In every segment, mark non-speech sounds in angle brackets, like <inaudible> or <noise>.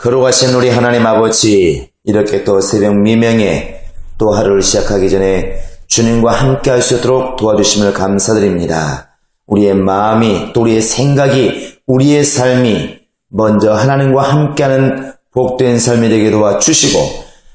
걸어가신 우리 하나님 아버지, 이렇게 또 새벽 미명에 또 하루를 시작하기 전에 주님과 함께 할 수 있도록 도와주심을 감사드립니다. 우리의 마음이, 또 우리의 생각이, 우리의 삶이 먼저 하나님과 함께하는 복된 삶이 되게 도와주시고,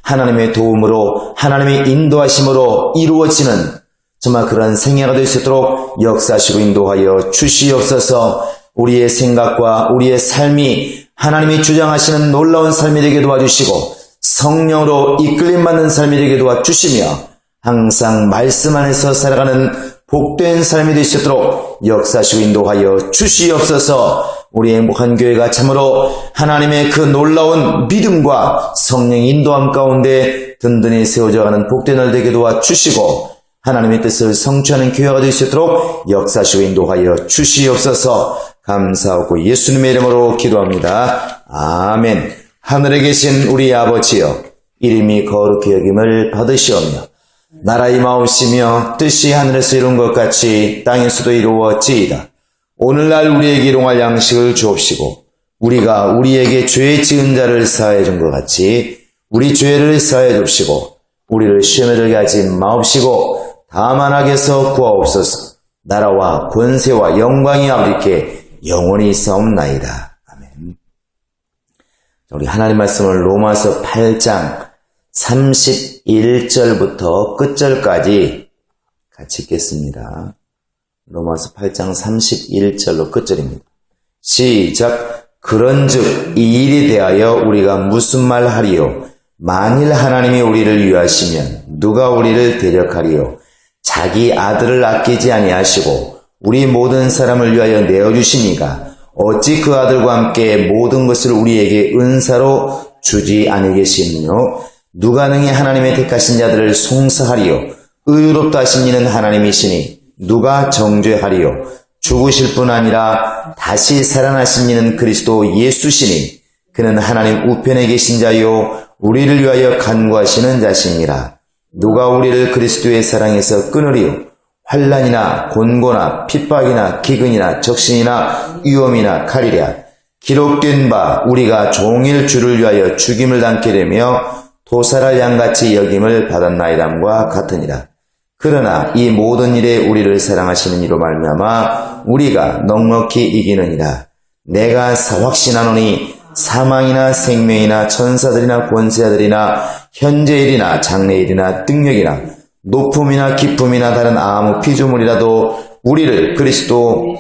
하나님의 도움으로, 하나님의 인도하심으로 이루어지는 정말 그런 생애가 될 수 있도록 역사시고 인도하여 주시옵소서 우리의 생각과 우리의 삶이 하나님이 주장하시는 놀라운 삶이 되게 도와주시고 성령으로 이끌림 받는 삶이 되게 도와주시며 항상 말씀 안에서 살아가는 복된 삶이 있도록 역사시고 인도하여 주시옵소서. 우리 행복한 교회가 참으로 하나님의 그 놀라운 믿음과 성령의 인도함 가운데 든든히 세워져가는 복된 날 되게 도와주시고 하나님의 뜻을 성취하는 교회가 있도록 역사시고 인도하여 주시옵소서 감사하고 예수님의 이름으로 기도합니다. 아멘. 하늘에 계신 우리 아버지여 이름이 거룩히 여김을 받으시오며 나라의 마옵시며 뜻이 하늘에서 이룬 것 같이 땅에서도 이루어지이다. 오늘날 우리에게 일용할 양식을 주옵시고 우리가 우리에게 죄 지은 자를 사하여 준것 같이 우리 죄를 사하여 줍시고 우리를 시험에 들게 하지 마옵시고 다만 악에서 구하옵소서 나라와 권세와 영광이 아버지께 영원히 있사옵나이다. 아멘. 우리 하나님 말씀을 로마서 8장 31절부터 끝절까지 같이 읽겠습니다. 로마서 8장 31절로 끝절입니다. 시작. 그런즉 이 일에 대하여 우리가 무슨 말 하리요? 만일 하나님이 우리를 위하시면 누가 우리를 대적하리요? 자기 아들을 아끼지 아니하시고 우리 모든 사람을 위하여 내어 주시니가 어찌 그 아들과 함께 모든 것을 우리에게 은사로 주지 아니겠느냐 누가 능히 하나님의 택하신 자들을 송사하리요? 의롭다 하신 이는 하나님이시니 누가 정죄하리요? 죽으실 뿐 아니라 다시 살아나신 이는 그리스도 예수시니 그는 하나님 우편에 계신 자요 우리를 위하여 간구하시는 자시니라. 누가 우리를 그리스도의 사랑에서 끊으리요 환란이나 곤고나 핍박이나 기근이나 적신이나 위험이나 칼이랴 기록된 바 우리가 종일 주를 위하여 죽임을 당게 되며 도살할 양같이 여김을 받았나이담과 같으니라. 그러나 이 모든 일에 우리를 사랑하시는 이로 말미암아 우리가 넉넉히 이기느니라. 내가 확신하노니 사망이나 생명이나 천사들이나 권세자들이나 현재일이나 장래일이나 능력이나 높음이나 기쁨이나 다른 아무 피조물이라도 우리를 그리스도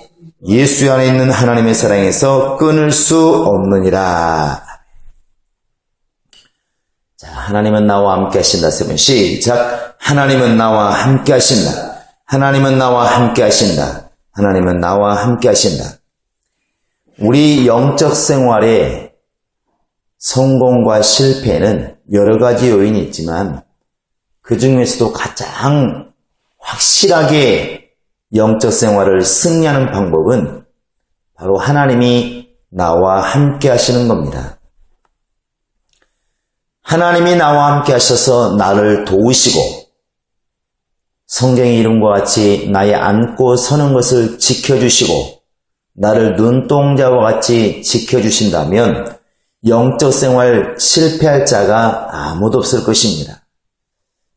예수 안에 있는 하나님의 사랑에서 끊을 수 없느니라. 자, 하나님은 나와 함께 하신다. 세번 시작. 하나님은 나와 함께 하신다. 하나님은 나와 함께 하신다. 하나님은 나와 함께 하신다. 우리 영적 생활에 성공과 실패는 여러 가지 요인이 있지만 그 중에서도 가장 확실하게 영적 생활을 승리하는 방법은 바로 하나님이 나와 함께 하시는 겁니다. 하나님이 나와 함께 하셔서 나를 도우시고 성경의 이름과 같이 나의 앉고 서는 것을 지켜주시고 나를 눈동자와 같이 지켜주신다면 영적 생활 실패할 자가 아무도 없을 것입니다.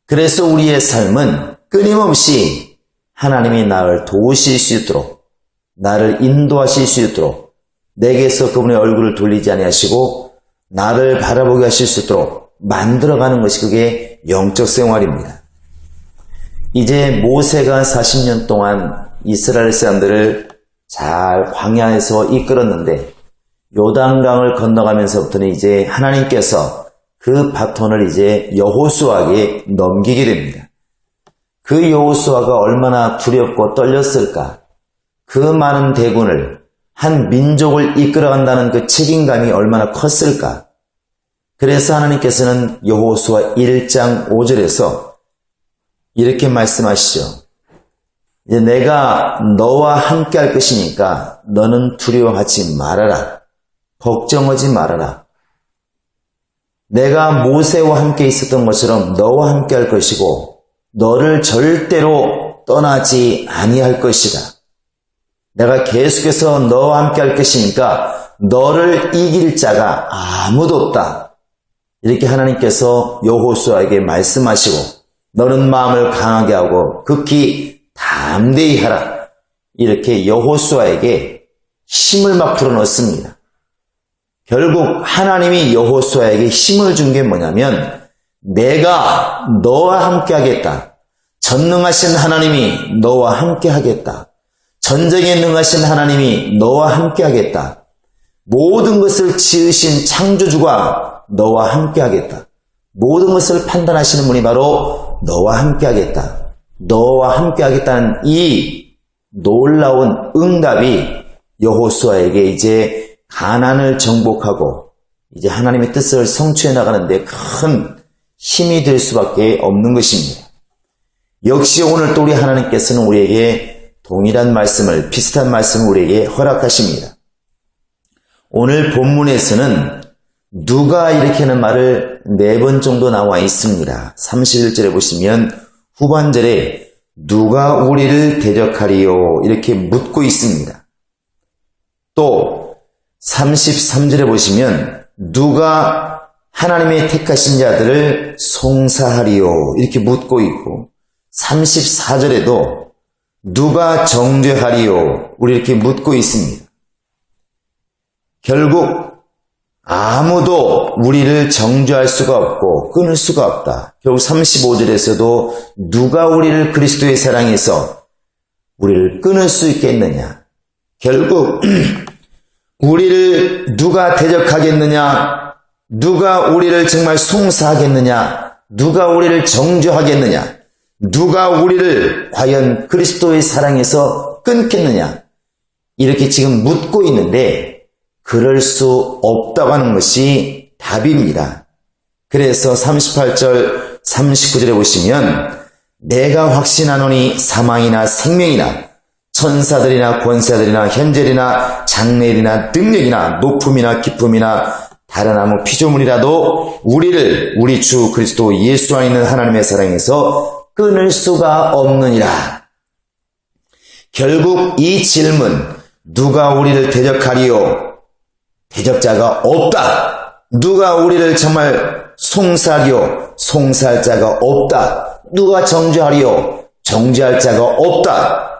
그래서 우리의 삶은 끊임없이 하나님이 나를 도우실 수 있도록 나를 인도하실 수 있도록 내게서 그분의 얼굴을 돌리지 아니하시고 나를 바라보게 하실 수 있도록 만들어가는 것이 그게 영적 생활입니다. 이제 모세가 40년 동안 이스라엘 사람들을 잘 광야에서 이끌었는데 요단강을 건너가면서부터는 이제 하나님께서 그 바톤을 이제 여호수아에게 넘기게 됩니다. 그 여호수아가 얼마나 두렵고 떨렸을까? 그 많은 대군을 한 민족을 이끌어간다는 그 책임감이 얼마나 컸을까? 그래서 하나님께서는 여호수아 1장 5절에서 이렇게 말씀하시죠. 이제 내가 너와 함께 할 것이니까 너는 두려워하지 말아라. 걱정하지 말아라. 내가 모세와 함께 있었던 것처럼 너와 함께 할 것이고 너를 절대로 떠나지 아니할 것이다. 내가 계속해서 너와 함께 할 것이니까 너를 이길 자가 아무도 없다. 이렇게 하나님께서 여호수아에게 말씀하시고 너는 마음을 강하게 하고 극히 담대히 하라. 이렇게 여호수아에게 힘을 막 불어넣습니다. 결국 하나님이 여호수아에게 힘을 준 게 뭐냐면 내가 너와 함께 하겠다. 전능하신 하나님이 너와 함께 하겠다. 전쟁에 능하신 하나님이 너와 함께 하겠다. 모든 것을 지으신 창조주가 너와 함께 하겠다. 모든 것을 판단하시는 분이 바로 너와 함께 하겠다. 너와 함께 하겠다는 이 놀라운 응답이 여호수아에게 이제 가난을 정복하고 이제 하나님의 뜻을 성취해 나가는데 큰 힘이 될 수밖에 없는 것입니다. 역시 오늘 또 우리 하나님께서는 우리에게 동일한 말씀을 비슷한 말씀을 우리에게 허락하십니다. 오늘 본문에서는 누가 이렇게 하는 말을 네 번 정도 나와 있습니다. 31절에 보시면 후반절에 누가 우리를 대적하리요 이렇게 묻고 있습니다. 또 33절에 보시면 누가 하나님의 택하신 자들을 송사하리요 이렇게 묻고 있고 34절에도 누가 정죄하리요 우리 이렇게 묻고 있습니다. 결국 아무도 우리를 정죄할 수가 없고 끊을 수가 없다. 결국 35절에서도 누가 우리를 그리스도의 사랑에서 우리를 끊을 수 있겠느냐. 결국 <clears throat> 우리를 누가 대적하겠느냐? 누가 우리를 정말 송사하겠느냐? 누가 우리를 정죄하겠느냐? 누가 우리를 과연 그리스도의 사랑에서 끊겠느냐? 이렇게 지금 묻고 있는데 그럴 수 없다고 하는 것이 답입니다. 그래서 38절, 39절에 보시면 내가 확신하노니 사망이나 생명이나 천사들이나 권사들이나 현재이나 장래일이나 능력이나 높음이나 기쁨이나 다른 아무 피조물이라도 우리를 우리 주 그리스도 예수 안에 있는 하나님의 사랑에서 끊을 수가 없느니라. 결국 이 질문 누가 우리를 대적하리요? 대적자가 없다. 누가 우리를 정말 송사리요? 송살 자가 없다. 누가 정죄하리요? 정죄할 자가 없다.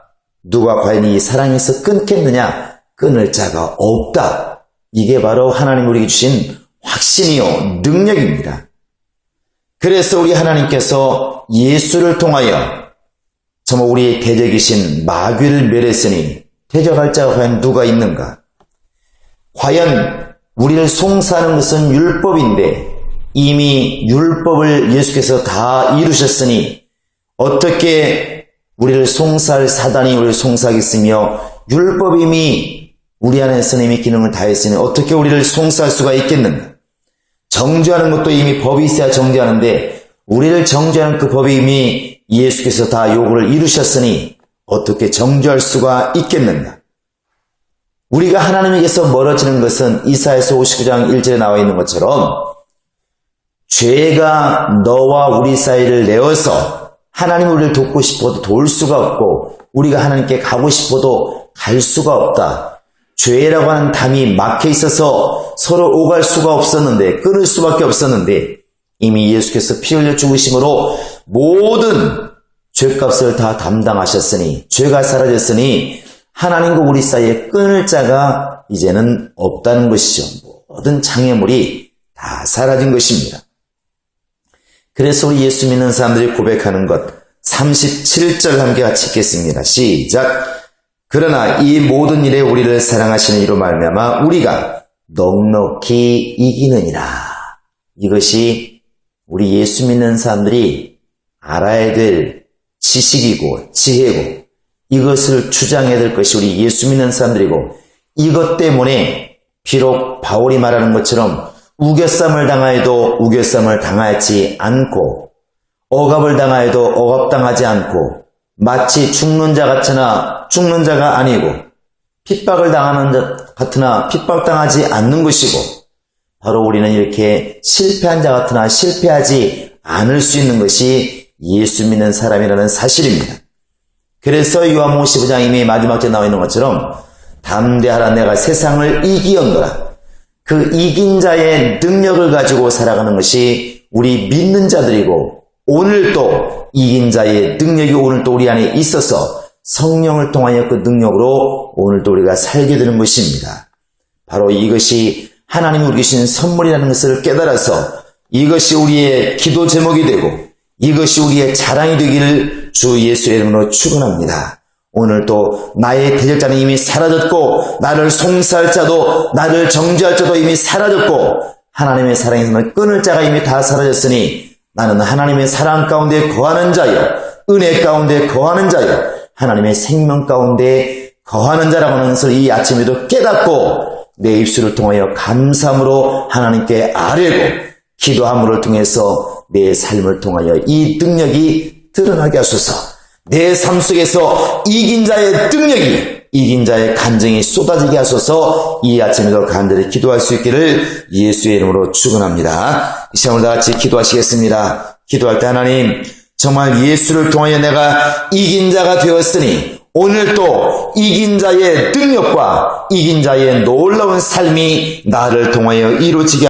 누가 과연 이 사랑에서 끊겠느냐? 끊을 자가 없다. 이게 바로 하나님 우리에게 주신 확신이요, 능력입니다. 그래서 우리 하나님께서 예수를 통하여 정말 우리의 대적이신 마귀를 멸했으니 대적할 자가 과연 누가 있는가? 과연 우리를 송사하는 것은 율법인데 이미 율법을 예수께서 다 이루셨으니 어떻게 우리를 송사할 사단이 우리를 송사하겠으며 율법이 이미 우리 안에서는 이미 기능을 다했으니 어떻게 우리를 송사할 수가 있겠는가? 정죄하는 것도 이미 법이 있어야 정죄하는데 우리를 정죄하는 그 법이 이미 예수께서 다 요구를 이루셨으니 어떻게 정죄할 수가 있겠는가? 우리가 하나님에게서 멀어지는 것은 이사에서 59장 1절에 나와 있는 것처럼 죄가 너와 우리 사이를 내어서 하나님 우리를 돕고 싶어도 도울 수가 없고 우리가 하나님께 가고 싶어도 갈 수가 없다. 죄라고 하는 담이 막혀 있어서 서로 오갈 수가 없었는데 끊을 수밖에 없었는데 이미 예수께서 피 흘려 죽으심으로 모든 죄값을 다 담당하셨으니 죄가 사라졌으니 하나님과 우리 사이에 끊을 자가 이제는 없다는 것이죠. 모든 장애물이 다 사라진 것입니다. 그래서 우리 예수 믿는 사람들이 고백하는 것 37절 함께 같이 읽겠습니다. 시작. 그러나 이 모든 일에 우리를 사랑하시는 이로 말미암아 우리가 넉넉히 이기느니라. 이것이 우리 예수 믿는 사람들이 알아야 될 지식이고 지혜고 이것을 주장해야 될 것이 우리 예수 믿는 사람들이고 이것 때문에 비록 바울이 말하는 것처럼 우겨쌈을 당하여도 우겨쌈을 당하지 않고 억압을 당하여도 억압당하지 않고 마치 죽는 자 같으나 죽는 자가 아니고 핍박을 당하는 자 같으나 핍박당하지 않는 것이고 바로 우리는 이렇게 실패한 자 같으나 실패하지 않을 수 있는 것이 예수 믿는 사람이라는 사실입니다. 그래서 요한복음 15장 이미 마지막 째 나와 있는 것처럼 담대하라 내가 세상을 이기었노라. 그 이긴 자의 능력을 가지고 살아가는 것이 우리 믿는 자들이고 오늘도 이긴 자의 능력이 오늘도 우리 안에 있어서 성령을 통하여 그 능력으로 오늘도 우리가 살게 되는 것입니다. 바로 이것이 하나님이 우리 주신 선물이라는 것을 깨달아서 이것이 우리의 기도 제목이 되고 이것이 우리의 자랑이 되기를 주 예수의 이름으로 축원합니다. 오늘도 나의 대적자는 이미 사라졌고 나를 송사할 자도 나를 정죄할 자도 이미 사라졌고 하나님의 사랑에서는 끊을 자가 이미 다 사라졌으니 나는 하나님의 사랑 가운데 거하는 자여 은혜 가운데 거하는 자여 하나님의 생명 가운데 거하는 자라고 하는 것을 이 아침에도 깨닫고 내 입술을 통하여 감사함으로 하나님께 아뢰고 기도함을 통해서 내 삶을 통하여 이 능력이 드러나게 하소서. 내 삶 속에서 이긴 자의 능력이 이긴 자의 간증이 쏟아지게 하소서 이 아침에도 간절히 기도할 수 있기를 예수의 이름으로 축원합니다. 이 시간을 다 같이 기도하시겠습니다. 기도할 때 하나님 정말 예수를 통하여 내가 이긴 자가 되었으니 오늘 또 이긴 자의 능력과 이긴 자의 놀라운 삶이 나를 통하여 이루어지게